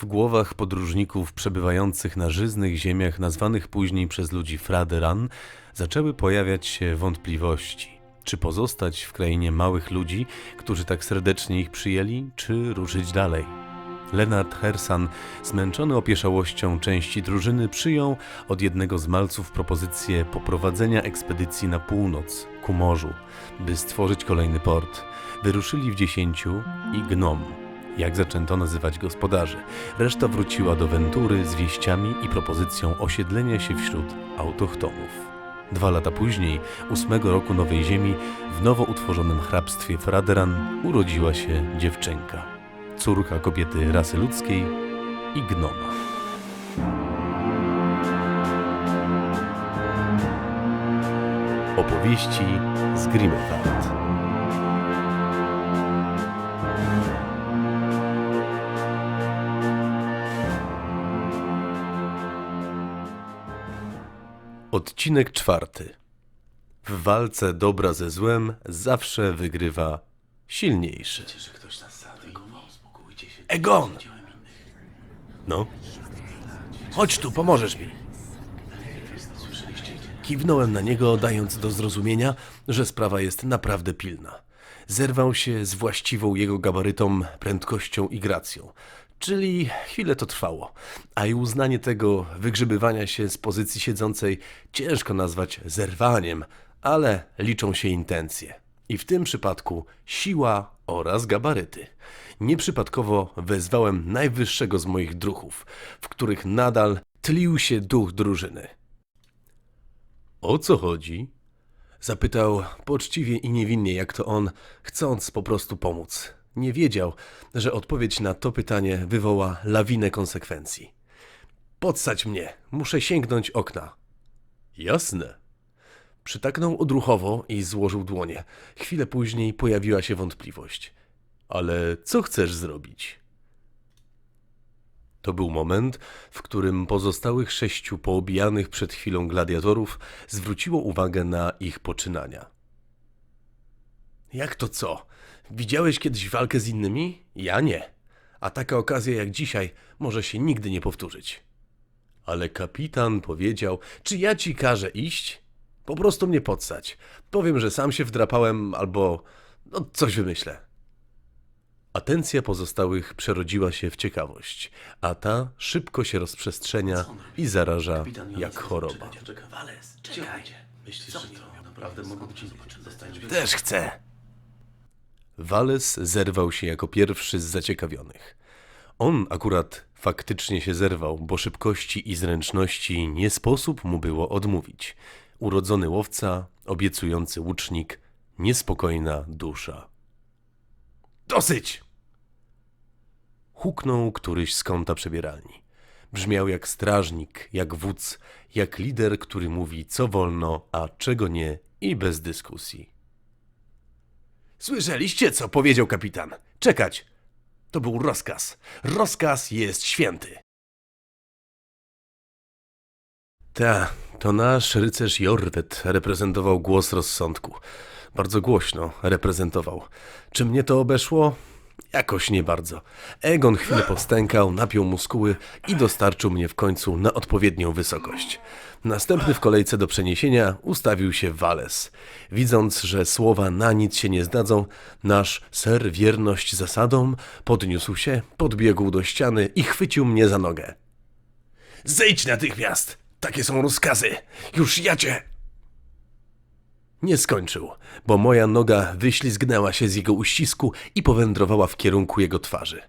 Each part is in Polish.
W głowach podróżników przebywających na żyznych ziemiach nazwanych później przez ludzi Fraderan zaczęły pojawiać się wątpliwości. Czy pozostać w krainie małych ludzi, którzy tak serdecznie ich przyjęli, czy ruszyć dalej? Leonard Hersan, zmęczony opieszałością części drużyny, przyjął od jednego z malców propozycję poprowadzenia ekspedycji na północ, ku morzu, by stworzyć kolejny port. Wyruszyli w dziesięciu i gnom, jak zaczęto nazywać gospodarzy. Reszta wróciła do Ventury z wieściami i propozycją osiedlenia się wśród autochtonów. Dwa lata później, ósmego roku Nowej Ziemi, w nowo utworzonym hrabstwie Fraderan urodziła się dziewczynka, córka kobiety rasy ludzkiej i gnoma. Opowieści z Grimmelwald. Odcinek czwarty. W walce dobra ze złem zawsze wygrywa silniejszy. Egon! No, Chodź tu, pomożesz mi. Kiwnąłem na niego, dając do zrozumienia, że sprawa jest naprawdę pilna. Zerwał się z właściwą jego gabarytom, prędkością i gracją. Czyli chwilę to trwało, a i uznanie tego wygrzybywania się z pozycji siedzącej ciężko nazwać zerwaniem, ale liczą się intencje. I w tym przypadku siła oraz gabaryty. Nieprzypadkowo wezwałem najwyższego z moich druchów, w których nadal tlił się duch drużyny. o co chodzi? Zapytał poczciwie i niewinnie, jak to on, chcąc po prostu pomóc. Nie wiedział, że odpowiedź na to pytanie wywoła lawinę konsekwencji. Podsadź mnie, muszę sięgnąć okna. Jasne. Przytaknął odruchowo i złożył dłonie. Chwilę później pojawiła się wątpliwość. Ale co chcesz zrobić? To był moment, w którym pozostałych sześciu poobijanych przed chwilą gladiatorów zwróciło uwagę na ich poczynania. Jak to co? Widziałeś kiedyś walkę z innymi? Ja nie. A taka okazja jak dzisiaj może się nigdy nie powtórzyć. Ale kapitan powiedział, Czy ja ci każę iść? Po prostu mnie podsać. Powiem, że sam się wdrapałem albo no coś wymyślę. Atencja pozostałych przerodziła się w ciekawość, a ta szybko się rozprzestrzenia i zaraża jak choroba. Też chcę. Wales zerwał się jako pierwszy z zaciekawionych. On akurat faktycznie się zerwał, bo szybkości i zręczności nie sposób mu było odmówić. Urodzony łowca, obiecujący łucznik, niespokojna dusza. Dosyć! Huknął któryś z kąta przebieralni. Brzmiał jak strażnik, jak wódz, jak lider, który mówi co wolno, a czego nie i bez dyskusji. Słyszeliście, co powiedział kapitan? Czekać! To był rozkaz. Rozkaz jest święty. Ta, to nasz rycerz Jorwet reprezentował głos rozsądku. Bardzo głośno reprezentował. Czy mnie to obeszło? Jakoś nie bardzo. Egon chwilę powstękał, napiął muskuły i dostarczył mnie w końcu na odpowiednią wysokość. Następny w kolejce do przeniesienia ustawił się Wales. Widząc, że słowa na nic się nie zdadzą, nasz ser wierność zasadom podniósł się, podbiegł do ściany i chwycił mnie za nogę. Zejdź natychmiast! Takie są rozkazy! Już ja cię! Nie skończył, bo moja noga wyślizgnęła się z jego uścisku i powędrowała w kierunku jego twarzy.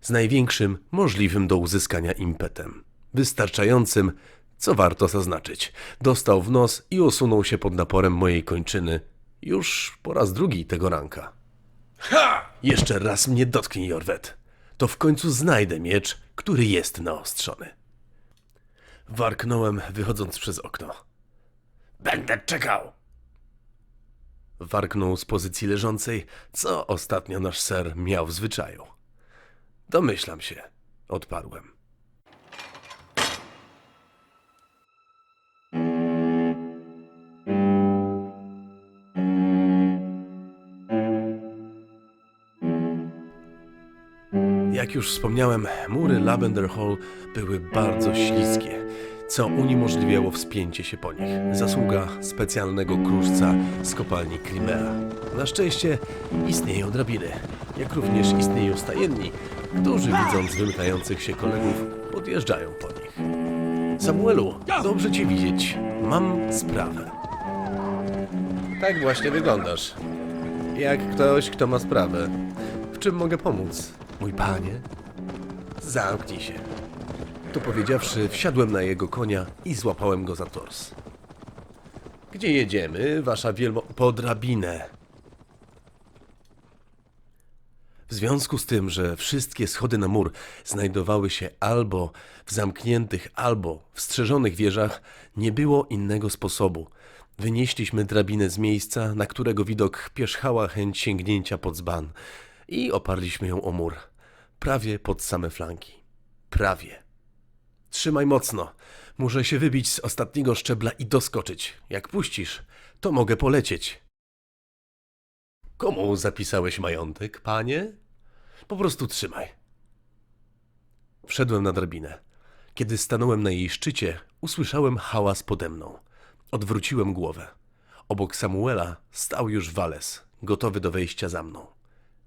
Z największym możliwym do uzyskania impetem. Wystarczającym, co warto zaznaczyć. Dostał w nos i osunął się pod naporem mojej kończyny. Już po raz drugi tego ranka. Ha! Jeszcze raz mnie dotknij, Jorwet. To w końcu znajdę miecz, który jest naostrzony. Warknąłem, wychodząc przez okno. Będę czekał! Warknął z pozycji leżącej, co ostatnio nasz ser miał w zwyczaju. Domyślam się, odparłem. Jak już wspomniałem, mury Lavender Hall były bardzo śliskie, co uniemożliwiało wspięcie się po nich. Zasługa specjalnego kruszca z kopalni Crimea. Na szczęście istnieją drabiny, jak również istnieją stajenni, którzy widząc wymykających się kolegów, podjeżdżają po nich. Samuelu, dobrze cię widzieć. Mam sprawę. Tak właśnie wyglądasz. Jak ktoś, kto ma sprawę. W czym mogę pomóc, mój panie? Zamknij się. To powiedziawszy, wsiadłem na jego konia i złapałem go za tors. Gdzie jedziemy, wasza wielmo... Po drabinę. W związku z tym, że wszystkie schody na mur znajdowały się albo w zamkniętych, albo w strzeżonych wieżach, nie było innego sposobu. Wynieśliśmy drabinę z miejsca, na którego widok pierzchała chęć sięgnięcia pod dzban i oparliśmy ją o mur. Prawie pod same flanki. Prawie. Trzymaj mocno. Muszę się wybić z ostatniego szczebla i doskoczyć. Jak puścisz, to mogę polecieć. Komu zapisałeś majątek, panie? Po prostu trzymaj. Wszedłem na drabinę. Kiedy stanąłem na jej szczycie, usłyszałem hałas pode mną. Odwróciłem głowę. Obok Samuela stał już Wales, gotowy do wejścia za mną.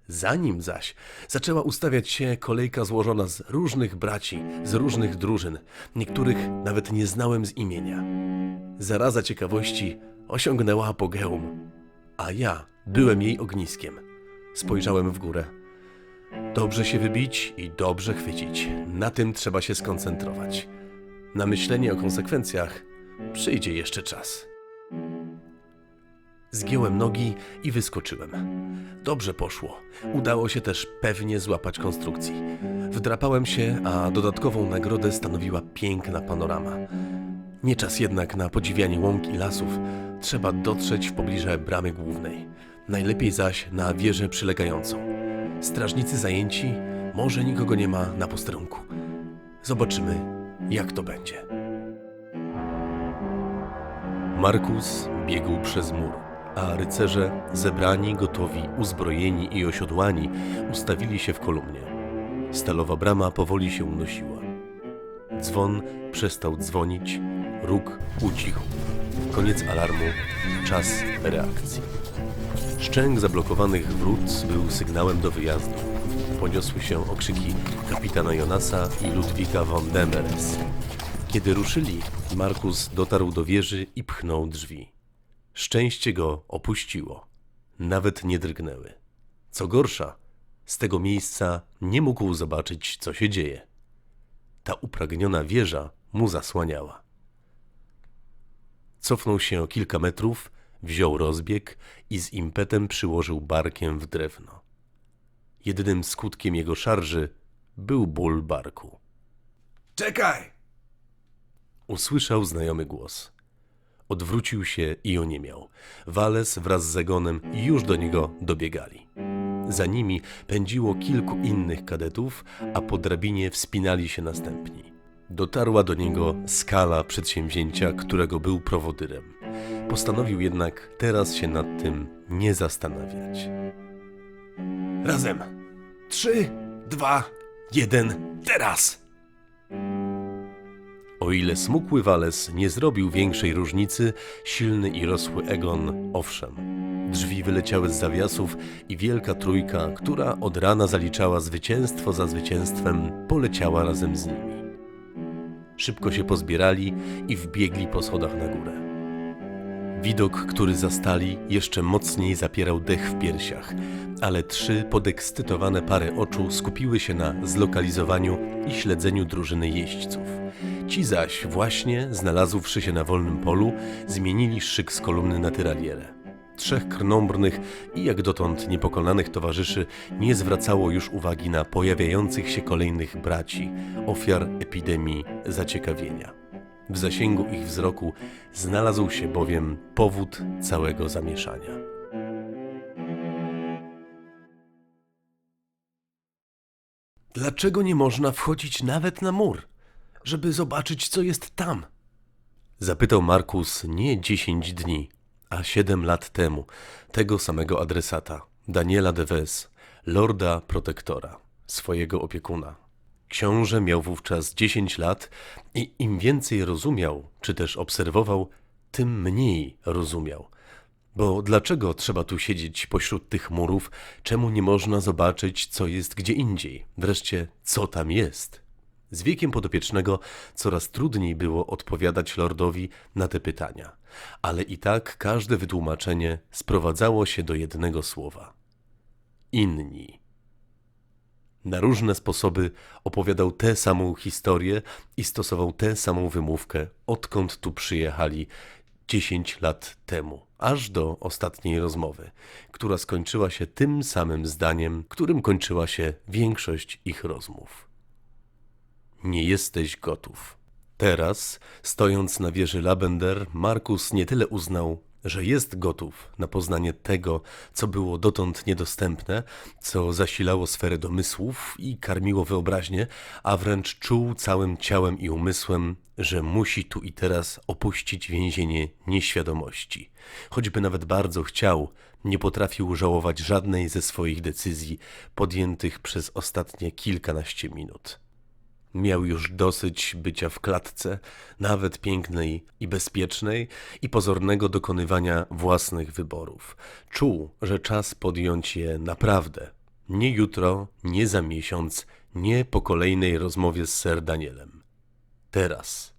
Za nim zaś zaczęła ustawiać się kolejka złożona z różnych braci, z różnych drużyn, niektórych nawet nie znałem z imienia. Zaraza ciekawości osiągnęła apogeum, a ja byłem jej ogniskiem. Spojrzałem w górę. Dobrze się wybić i dobrze chwycić. Na tym trzeba się skoncentrować. Na myślenie o konsekwencjach przyjdzie jeszcze czas. Zgiąłem nogi i wyskoczyłem. Dobrze poszło. Udało się też pewnie złapać konstrukcji. Wdrapałem się, a dodatkową nagrodę stanowiła piękna panorama. Nie czas jednak na podziwianie łąk i lasów. Trzeba dotrzeć w pobliże bramy głównej. Najlepiej zaś na wieżę przylegającą. Strażnicy zajęci, może nikogo nie ma na posterunku. Zobaczymy, jak to będzie. Markus biegł przez mur, a rycerze, zebrani, gotowi, uzbrojeni i osiodłani, ustawili się w kolumnie. Stalowa brama powoli się unosiła. Dzwon przestał dzwonić, róg ucichł. Koniec alarmu, czas reakcji. Szczęk zablokowanych wrót był sygnałem do wyjazdu. Poniosły się okrzyki kapitana Jonasa i Ludwika von Demeres. Kiedy ruszyli, Markus dotarł do wieży i pchnął drzwi. Szczęście go opuściło. Nawet nie drgnęły. Co gorsza, z tego miejsca nie mógł zobaczyć, co się dzieje. Ta upragniona wieża mu zasłaniała. Cofnął się o kilka metrów, wziął rozbieg i z impetem przyłożył barkiem w drewno. Jedynym skutkiem jego szarży był ból barku. Czekaj! Usłyszał znajomy głos. Odwrócił się i oniemiał. Wales wraz z Zegonem już do niego dobiegali. Za nimi pędziło kilku innych kadetów, a po drabinie wspinali się następni. Dotarła do niego skala przedsięwzięcia, którego był prowodyrem. Postanowił jednak teraz się nad tym nie zastanawiać. Razem! Trzy, dwa, jeden, teraz! O ile smukły Wales nie zrobił większej różnicy, silny i rosły Egon owszem. Drzwi wyleciały z zawiasów i wielka trójka, która od rana zaliczała zwycięstwo za zwycięstwem, poleciała razem z nimi. Szybko się pozbierali i wbiegli po schodach na górę. Widok, który zastali, jeszcze mocniej zapierał dech w piersiach, ale trzy podekscytowane pary oczu skupiły się na zlokalizowaniu i śledzeniu drużyny jeźdźców. Ci zaś właśnie, znalazłszy się na wolnym polu, zmienili szyk z kolumny na tyralierę. Trzech krnąbrnych i jak dotąd niepokonanych towarzyszy nie zwracało już uwagi na pojawiających się kolejnych braci, ofiar epidemii zaciekawienia. W zasięgu ich wzroku znalazł się bowiem powód całego zamieszania. Dlaczego nie można wchodzić nawet na mur, żeby zobaczyć, co jest tam? Zapytał Markus nie dziesięć dni, a siedem lat temu tego samego adresata, Daniela Deves, lorda protektora. swojego opiekuna. Książę miał wówczas 10 lat i im więcej rozumiał, czy też obserwował, tym mniej rozumiał. Bo dlaczego trzeba tu siedzieć pośród tych murów? Czemu nie można zobaczyć, co jest gdzie indziej? Wreszcie, co tam jest? Z wiekiem podopiecznego coraz trudniej było odpowiadać lordowi na te pytania, ale i tak każde wytłumaczenie sprowadzało się do jednego słowa: inni. Na różne sposoby opowiadał tę samą historię i stosował tę samą wymówkę, odkąd tu przyjechali 10 lat temu, aż do ostatniej rozmowy, która skończyła się tym samym zdaniem, którym kończyła się większość ich rozmów. Nie jesteś gotów. Teraz, stojąc na wieży Labender, Markus nie tyle uznał, że jest gotów na poznanie tego, co było dotąd niedostępne, co zasilało sferę domysłów i karmiło wyobraźnię, a wręcz czuł całym ciałem i umysłem, że musi tu i teraz opuścić więzienie nieświadomości. Choćby nawet bardzo chciał, nie potrafił żałować żadnej ze swoich decyzji podjętych przez ostatnie kilkanaście minut. Miał już dosyć bycia w klatce, nawet pięknej i bezpiecznej, i pozornego dokonywania własnych wyborów. Czuł, że czas podjąć je naprawdę. Nie jutro, nie za miesiąc, nie po kolejnej rozmowie z Sir Danielem. Teraz.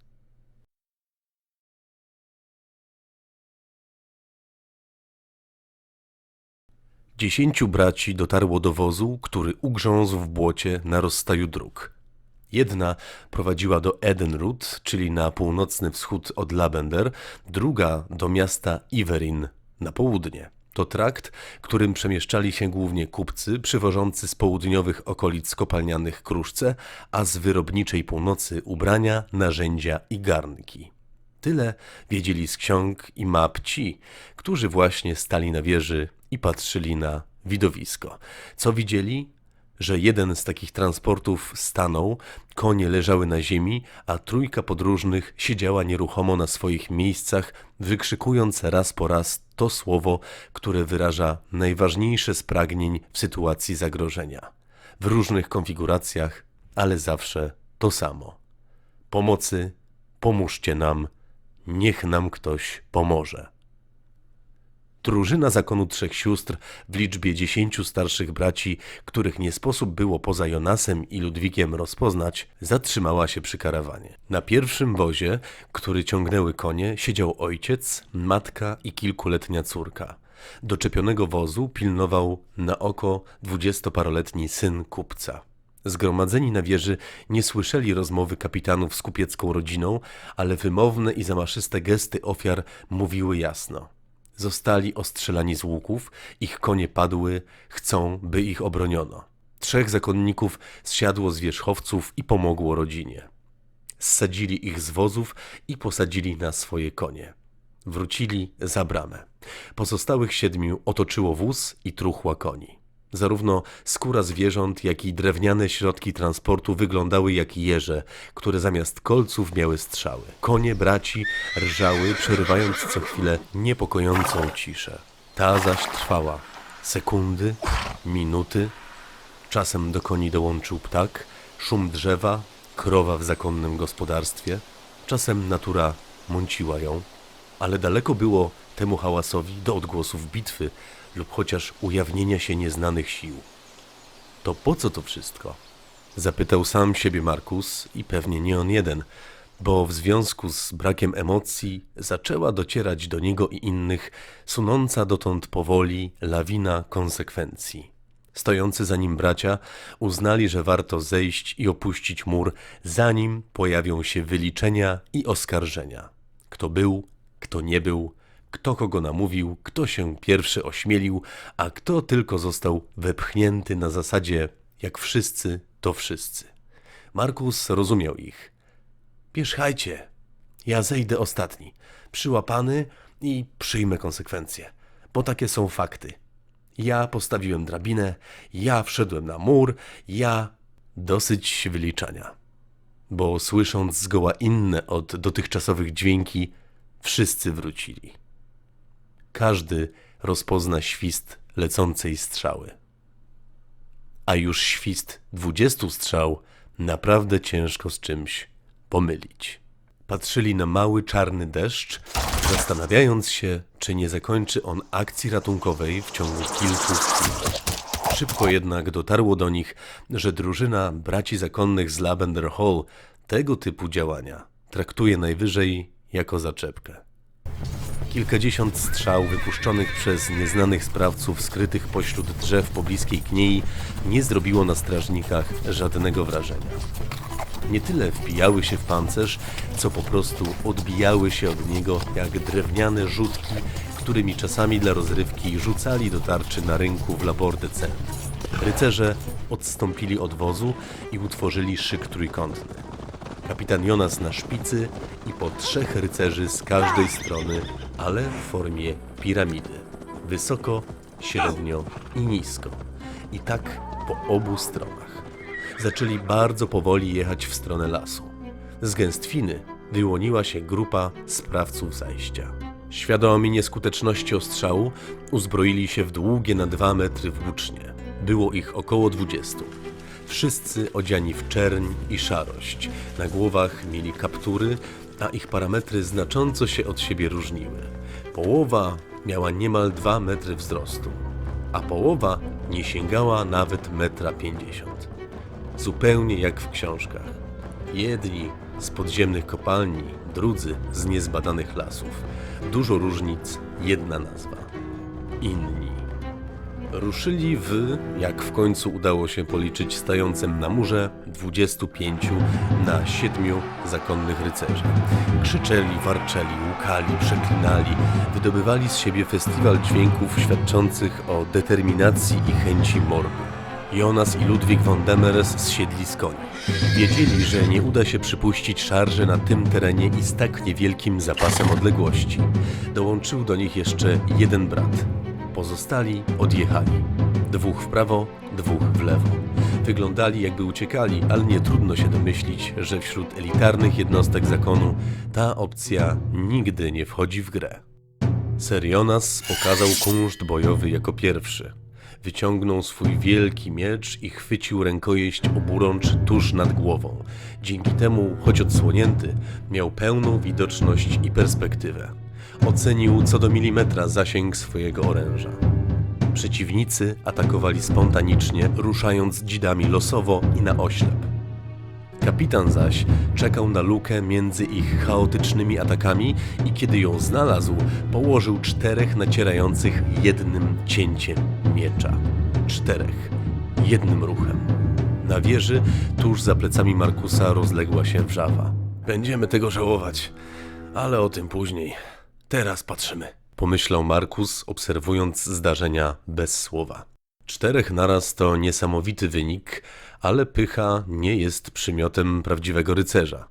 Dziesięciu braci dotarło do wozu, który ugrzązł w błocie na rozstaju dróg. Jedna prowadziła do Edenrud, czyli na północny wschód od Labender, druga do miasta Iverin na południe. To trakt, którym przemieszczali się głównie kupcy przywożący z południowych okolic kopalnianych kruszce, a z wyrobniczej północy ubrania, narzędzia i garnki. Tyle wiedzieli z ksiąg i map ci, którzy właśnie stali na wieży i patrzyli na widowisko. Co widzieli? Że jeden z takich transportów stanął, konie leżały na ziemi, a trójka podróżnych siedziała nieruchomo na swoich miejscach, wykrzykując raz po raz to słowo, które wyraża najważniejsze z pragnień w sytuacji zagrożenia. W różnych konfiguracjach, ale zawsze to samo. Pomocy, pomóżcie nam, niech nam ktoś pomoże. Drużyna zakonu trzech sióstr w liczbie dziesięciu starszych braci, których nie sposób było poza Jonasem i Ludwikiem rozpoznać, zatrzymała się przy karawanie. Na pierwszym wozie, który ciągnęły konie, siedział ojciec, matka i kilkuletnia córka. Doczepionego wozu pilnował na oko dwudziestoparoletni syn kupca. Zgromadzeni na wieży nie słyszeli rozmowy kapitanów z kupiecką rodziną, ale wymowne i zamaszyste gesty ofiar mówiły jasno. Zostali ostrzelani z łuków, ich konie padły, chcą, by ich obroniono. Trzech zakonników zsiadło z wierzchowców i pomogło rodzinie. Zsadzili ich z wozów i posadzili na swoje konie. Wrócili za bramę. Pozostałych siedmiu otoczyło wóz i truchła koni. Zarówno skóra zwierząt, jak i drewniane środki transportu wyglądały jak jeże, które zamiast kolców miały strzały. Konie braci rżały, przerywając co chwilę niepokojącą ciszę. Ta zaś trwała sekundy, minuty. Czasem do koni dołączył ptak, szum drzewa, krowa w zakonnym gospodarstwie. Czasem natura mąciła ją, ale daleko było temu hałasowi do odgłosów bitwy lub chociaż ujawnienia się nieznanych sił. To po co to wszystko? Zapytał sam siebie Markus i pewnie nie on jeden, bo w związku z brakiem emocji zaczęła docierać do niego i innych sunąca dotąd powoli lawina konsekwencji. Stojący za nim bracia uznali, że warto zejść i opuścić mur, zanim pojawią się wyliczenia i oskarżenia. Kto był, kto nie był, kto kogo namówił, kto się pierwszy ośmielił, a kto tylko został wepchnięty na zasadzie jak wszyscy, to wszyscy. Markus rozumiał ich. Pierzchajcie, ja zejdę ostatni, przyłapany i przyjmę konsekwencje, bo takie są fakty. Ja postawiłem drabinę, ja wszedłem na mur, ja dosyć wyliczania. Bo słysząc zgoła inne od dotychczasowych dźwięki, wszyscy wrócili. Każdy rozpozna świst lecącej strzały. a już świst dwudziestu strzał naprawdę ciężko z czymś pomylić. Patrzyli na mały czarny deszcz, zastanawiając się, czy nie zakończy on akcji ratunkowej w ciągu kilku chwil. Szybko jednak dotarło do nich, że drużyna braci zakonnych z Lavender Hall tego typu działania traktuje najwyżej jako zaczepkę. Kilkadziesiąt strzał wypuszczonych przez nieznanych sprawców skrytych pośród drzew pobliskiej kniei nie zrobiło na strażnikach żadnego wrażenia. Nie tyle wbijały się w pancerz, co po prostu odbijały się od niego jak drewniane rzutki, którymi czasami dla rozrywki rzucali do tarczy na rynku w Laborde Rycerze odstąpili od wozu i utworzyli szyk trójkątny. Kapitan Jonas na szpicy i po trzech rycerzy z każdej strony, ale w formie piramidy. Wysoko, średnio i nisko. I tak po obu stronach. Zaczęli bardzo powoli jechać w stronę lasu. Z gęstwiny wyłoniła się grupa sprawców zajścia. Świadomi nieskuteczności ostrzału, uzbroili się w długie na dwa metry włócznie. Było ich około dwudziestu. Wszyscy odziani w czerń i szarość. Na głowach mieli kaptury, a ich parametry znacząco się od siebie różniły. Połowa miała niemal 2 metry wzrostu, a połowa nie sięgała nawet metra pięćdziesiąt. Zupełnie jak w książkach. Jedni z podziemnych kopalni, drudzy z niezbadanych lasów. Dużo różnic, jedna nazwa. Inni. Ruszyli w, jak w końcu udało się policzyć stającym na murze, 25 na 7 zakonnych rycerzy. Krzyczeli, warczeli, łukali, przeklinali, wydobywali z siebie festiwal dźwięków świadczących o determinacji i chęci mordu. Jonas i Ludwik von Demers zsiedli z koni. Wiedzieli, że nie uda się przypuścić szarży na tym terenie i z tak niewielkim zapasem odległości. Dołączył do nich jeszcze jeden brat. Pozostali odjechali. Dwóch w prawo, dwóch w lewo. Wyglądali jakby uciekali, ale nie trudno się domyślić, że wśród elitarnych jednostek zakonu ta opcja nigdy nie wchodzi w grę. Serionas pokazał kunszt bojowy jako pierwszy. Wyciągnął swój wielki miecz i chwycił rękojeść oburącz tuż nad głową. Dzięki temu, choć odsłonięty, miał pełną widoczność i perspektywę. Ocenił co do milimetra zasięg swojego oręża. Przeciwnicy atakowali spontanicznie, ruszając dzidami losowo i na oślep. Kapitan zaś czekał na lukę między ich chaotycznymi atakami i kiedy ją znalazł, położył czterech nacierających jednym cięciem miecza. Czterech. Jednym ruchem. Na wieży, tuż za plecami Markusa, rozległa się wrzawa. Będziemy tego żałować, ale o tym później. Teraz patrzymy. Pomyślał Markus, obserwując zdarzenia bez słowa. Czterech naraz to niesamowity wynik, ale pycha nie jest przymiotem prawdziwego rycerza.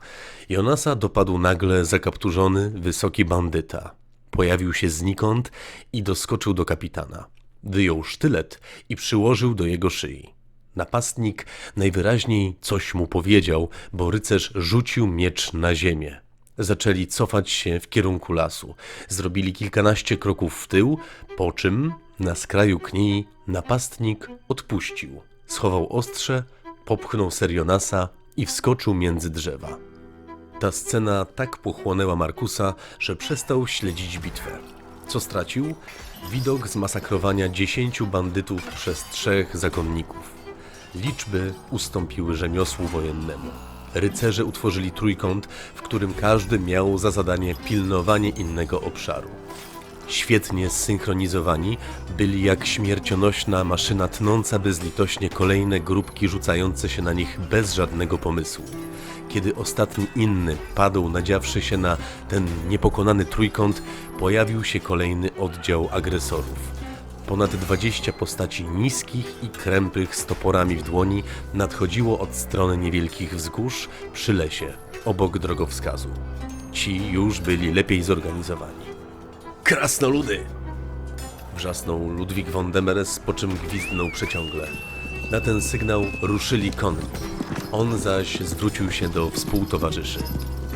Jonasa dopadł nagle zakapturzony, wysoki bandyta. Pojawił się znikąd i doskoczył do kapitana. Wyjął sztylet i przyłożył do jego szyi. Napastnik najwyraźniej coś mu powiedział, bo rycerz rzucił miecz na ziemię. Zaczęli cofać się w kierunku lasu. Zrobili kilkanaście kroków w tył, po czym na skraju kniei napastnik odpuścił. Schował ostrze, popchnął Serionasa i wskoczył między drzewa. Ta scena tak pochłonęła Markusa, że przestał śledzić bitwę. Co stracił? Widok zmasakrowania dziesięciu bandytów przez trzech zakonników. Liczby ustąpiły rzemiosłu wojennemu. Rycerze utworzyli trójkąt, w którym każdy miał za zadanie pilnowanie innego obszaru. Świetnie zsynchronizowani, byli jak śmiercionośna maszyna tnąca bezlitośnie kolejne grupki rzucające się na nich bez żadnego pomysłu. Kiedy ostatni inny padł, nadziawszy się na ten niepokonany trójkąt, pojawił się kolejny oddział agresorów. Ponad 20 postaci niskich i krępych z toporami w dłoni nadchodziło od strony niewielkich wzgórz przy lesie, obok drogowskazu. Ci już byli lepiej zorganizowani. Krasnoludy! Wrzasnął Ludwik von Demeres, po czym gwizdnął przeciągle. Na ten sygnał ruszyli konni. On zaś zwrócił się do współtowarzyszy.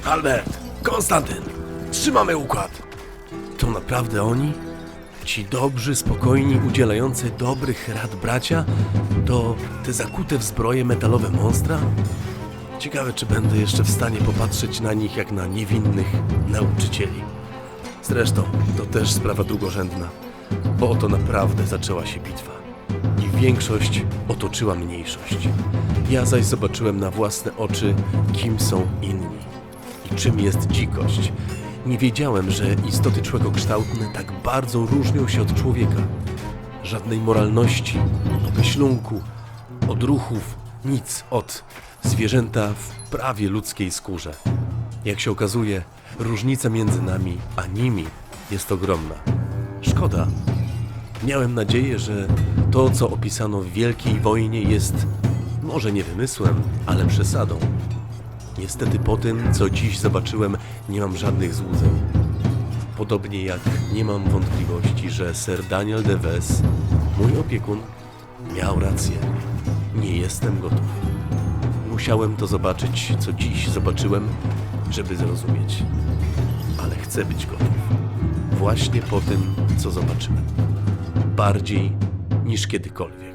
Albert! Konstantyn! Trzymamy układ! To naprawdę oni? Ci dobrzy, spokojni, udzielający dobrych rad bracia to te zakute w zbroje metalowe monstra? Ciekawe, czy będę jeszcze w stanie popatrzeć na nich jak na niewinnych nauczycieli. Zresztą, to też sprawa drugorzędna, bo oto naprawdę zaczęła się bitwa. I większość otoczyła mniejszość. Ja zaś zobaczyłem na własne oczy, kim są inni i czym jest dzikość. Nie wiedziałem, że istoty człowiekokształtne tak bardzo różnią się od człowieka. Żadnej moralności, myślunku, odruchów, nic od zwierzęta w prawie ludzkiej skórze. Jak się okazuje, różnica między nami a nimi jest ogromna. Szkoda. Miałem nadzieję, że to, co opisano w Wielkiej Wojnie, jest może nie wymysłem, ale przesadą. Niestety po tym, co dziś zobaczyłem, nie mam żadnych złudzeń. Podobnie jak nie mam wątpliwości, że Sir Daniel Deves, mój opiekun, miał rację. Nie jestem gotów. Musiałem to zobaczyć, co dziś zobaczyłem, żeby zrozumieć. Ale chcę być gotów. Właśnie po tym, co zobaczyłem. Bardziej niż kiedykolwiek.